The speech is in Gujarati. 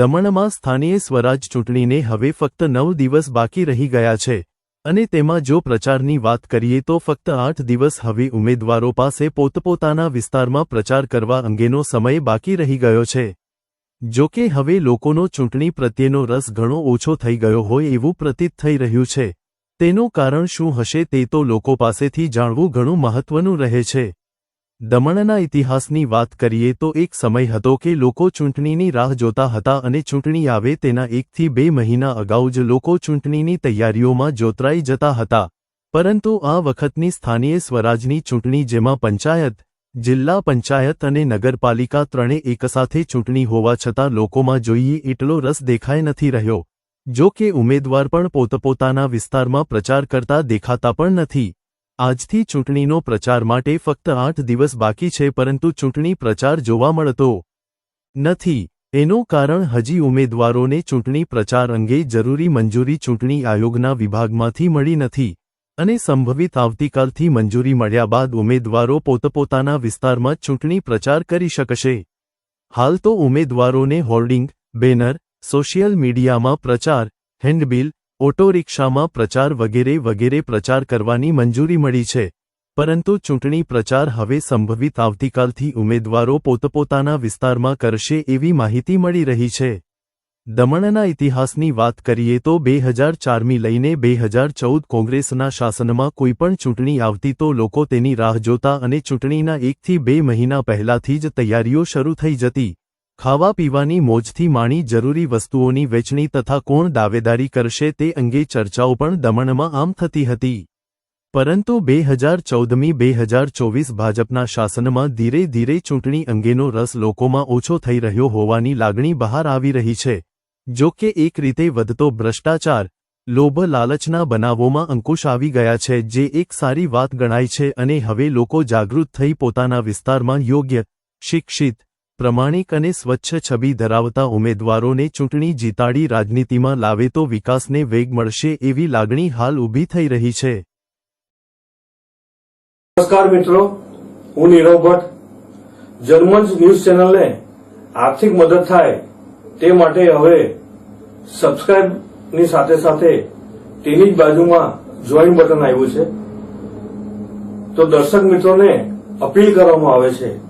દમણમાં સ્થાનીય સ્વરાજ ચૂંટણીને હવે ફક્ત નવ દિવસ બાકી રહી ગયા છે. અને તેમાં જો પ્રચારની વાત કરીએ તો ફક્ત આઠ દિવસ હવે ઉમેદવારો પાસે પોતપોતાના વિસ્તારમાં પ્રચાર કરવા અંગેનો સમય બાકી રહી ગયો છે. જો કે હવે લોકોનો ચૂંટણી પ્રત્યેનો રસ ઘણો ઓછો થઈ ગયો હોય એવું પ્રતીત થઈ રહ્યું છે. તેનું કારણ શું હશે તે તો લોકો પાસેથી જાણવું ઘણું મહત્વનું રહે છે. દમણના ઇતિહાસની વાત કરીએ તો એક સમય હતો કે લોકો ચૂંટણીની રાહ જોતા હતા અને ચૂંટણી આવે તેના એકથી બે મહિના અગાઉ જ લોકો ચૂંટણીની તૈયારીઓમાં જોતરાઈ જતા હતા. પરંતુ આ વખતની સ્થાનીય સ્વરાજની ચૂંટણી જેમાં પંચાયત, જિલ્લા પંચાયત અને નગરપાલિકા ત્રણે એકસાથે ચૂંટણી હોવા છતાં લોકોમાં જોઈએ એટલો રસ દેખાઈ નથી રહ્યો. જો કે ઉમેદવાર પણ પોતપોતાના વિસ્તારમાં પ્રચાર કરતા દેખાતા પણ નથી. આજથી ચૂંટણીનો પ્રચાર માટે ફક્ત આઠ દિવસ બાકી છે પરંતુ ચૂંટણી પ્રચાર જોવા મળતો નથી. એનું કારણ હજી ઉમેદવારોને ચૂંટણી પ્રચાર અંગે જરૂરી મંજૂરી ચૂંટણી આયોગના વિભાગમાંથી મળી નથી અને સંભવિત આવતીકાલથી મંજૂરી મળ્યા બાદ ઉમેદવારો પોતપોતાના વિસ્તારમાં ચૂંટણી પ્રચાર કરી શકશે. હાલ તો ઉમેદવારોને હોર્ડિંગ, બેનર, સોશિયલ મીડિયામાં પ્રચાર, હેન્ડબિલ ઓટો રિક્ષામાં પ્રચાર વગેરે વગેરે પ્રચાર કરવાની મંજૂરી મળી છે. પરંતુ ચૂંટણી પ્રચાર હવે સંભવિત આવતીકાલથી ઉમેદવારો પોતપોતાના વિસ્તારમાં કરશે એવી માહિતી મળી રહી છે. દમણના ઇતિહાસની વાત કરીએ તો બે હજાર ચારમી લઈને બે હજાર ચૌદ કોંગ્રેસના શાસનમાં કોઈપણ ચૂંટણી આવતી તો લોકો તેની રાહ જોતા અને ચૂંટણીના એકથી બે મહિના પહેલાથી જ તૈયારીઓ શરૂ થઈ જતી. ખાવા પીવાની મોજથી માણી જરૂરી વસ્તુઓની વેચણી તથા કોણ દાવેદારી કરશે તે અંગે ચર્ચાઓ પણ દમણમાં આમ થતી હતી. પરંતુ બે હજાર ચૌદમી બે હજાર ચોવીસ ભાજપના શાસનમાં ધીરે ધીરે ચૂંટણી અંગેનો રસ લોકોમાં ઓછો થઈ રહ્યો હોવાની લાગણી બહાર આવી રહી છે. જો કે એક રીતે વધતો ભ્રષ્ટાચાર, લોભ લાલચના બનાવોમાં અંકુશ આવી ગયા છે જે એક સારી વાત ગણાય છે અને હવે લોકો જાગૃત થઈ પોતાના વિસ્તારમાં યોગ્ય, શિક્ષિત પ્રમાણિક અને સ્વચ્છ છબી ધરાવતા ઉમેદવારોને ચૂંટણી જીતાડી રાજનીતિમાં લાવે તો વિકાસને વેગ મળશે એવી લાગણી હાલ ઊભી થઈ રહી છે. નમસ્કાર મિત્રો, હું નીરવ ભટ્ટ. જર્મન્સ ન્યૂઝ ચેનલને આર્થિક મદદ થાય તે માટે હવે સબસ્ક્રાઇબની સાથે સાથે તેની જ બાજુમાં જોઈન બટન આવ્યું છે. તો દર્શક મિત્રોને અપીલ કરવામાં આવે છે